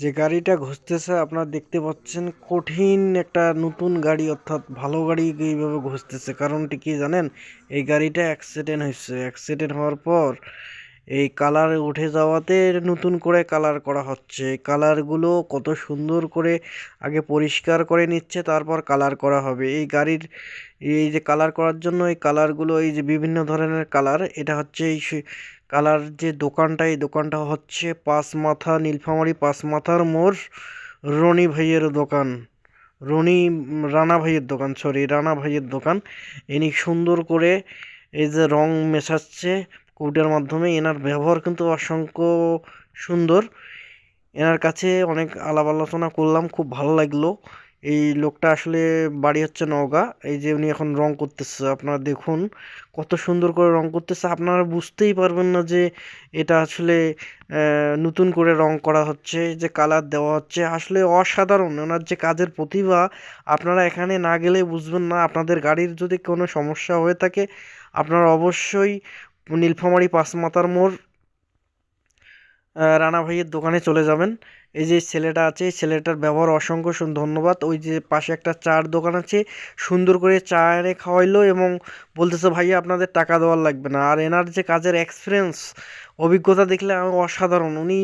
যে গাড়িটা ঘুরতেছে আপনারা দেখতে পাচ্ছেন কঠিন একটা নতুন গাড়ি, অর্থাৎ ভালো গাড়ি এইভাবে ঘুরতেছে কারণটি কি জানেন? এই গাড়িটা অ্যাক্সিডেন্ট হয়েছে। অ্যাক্সিডেন্ট হওয়ার পর এই কালার উঠে যাওয়াতে নতুন করে কালার করা হচ্ছে। কালারগুলো কত সুন্দর করে আগে পরিষ্কার করে নিচ্ছে, তারপর কালার করা হবে। এই গাড়ির এই যে কালার করার জন্য এই কালারগুলো এই যে বিভিন্ন ধরনের কালার এটা হচ্ছে এই কালার যে দোকানটা, এই দোকানটা হচ্ছে পাঁচ মাথা নীলফামারী পাঁচ মাথার মোড় রনি ভাইয়ের দোকান। রনি, রানা ভাইয়ের দোকান সরি রানা ভাইয়ের দোকান। ইনি সুন্দর করে এই যে রং মেশাচ্ছে কৌটার মাধ্যমে। এনার ব্যবহার কিন্তু অসংখ্য সুন্দর। এনার কাছে অনেক আলাপ আলোচনা করলাম, খুব ভালো লাগল। এই লোকটা আসলে বাড়ি হচ্ছে নওগাঁ। এই যে উনি এখন রং করতেছে, আপনারা দেখুন কত সুন্দর করে রং করতেছে। আপনারা বুঝতেই পারবেন না যে এটা আসলে নতুন করে রং করা হচ্ছে, যে কালার দেওয়া হচ্ছে। আসলে অসাধারণ, ওনার যে কাজের প্রতিভা, আপনারা এখানে না গেলে বুঝবেন না। আপনাদের গাড়ির যদি কোনো সমস্যা হয়ে থাকে, আপনারা অবশ্যই নীলফামারী পাঁচমাথার মোড় রানা ভাইয়ের দোকানে চলে যাবেন। এই যে ছেলেটা আছে, এই ছেলেটার ব্যবহার অসংখ্য ধন্যবাদ। ওই যে পাশে একটা চার দোকান আছে, সুন্দর করে চা এনে খাওয়াইলো এবং বলতেছে ভাইয়া আপনাদের টাকা দেওয়ার লাগবে না। আর এনার যে কাজের এক্সপিরিয়েন্স অভিজ্ঞতা দেখলে আমি অসাধারণ। উনি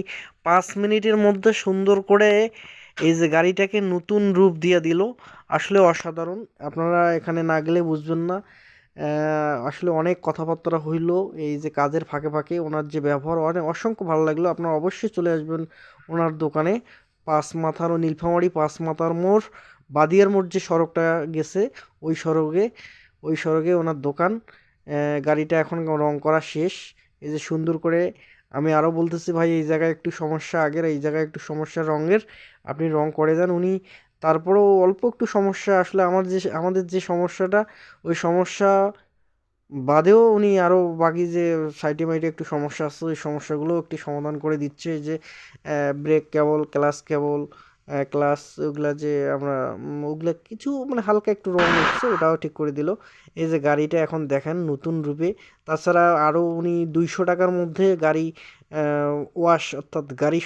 পাঁচ মিনিটের মধ্যে সুন্দর করে এই যে গাড়িটাকে নতুন রূপ দিয়ে দিল। আসলে অসাধারণ। আপনারা এখানে না গেলে বুঝবেন না। আসলে অনেক কথাবার্তা হইল, এই যে কাজের ফাঁকে ফাঁকে ওনার যে ব্যবহার অনেক অসংখ্য ভালো লাগল। আপনারা অবশ্যই চলে আসবেন ওনার দোকানে। পাঁচ মাথার ও নীলফামারী পাঁচ মাথার মোড়, বাদিয়ার মোড় যে সড়কটা গেছে, ওই সড়কে ওই সড়কে ওনার দোকান। গাড়িটা এখন রং করা শেষ। এই যে সুন্দর করে আমি আরও বলতেছি, ভাই, এই জায়গায় একটু সমস্যা আগের, এই জায়গায় একটু সমস্যা রঙের। আপনি রং করে দেন উনি তারপরেও অল্প একটু সমস্যা আসলে আমার যে, আমাদের যে সমস্যাটা, ওই সমস্যা বাদেও উনি আরও বাকি যে সাইডে মাইডে একটু সমস্যা আসছে ওই সমস্যাগুলো একটি সমাধান করে দিচ্ছে যে ব্রেক কেবল ক্লাস কেবল ক্লাস ওগুলা যে আমরা ওগুলা কিছু মানে হালকা একটু রং উঠছে, ওটাও ঠিক করে দিল। এই যে গাড়িটা এখন দেখেন নতুন রূপে, তাছাড়া আরও উনি দুইশো টাকার মধ্যে গাড়ি ওয়াশ অর্থাৎ গাড়ি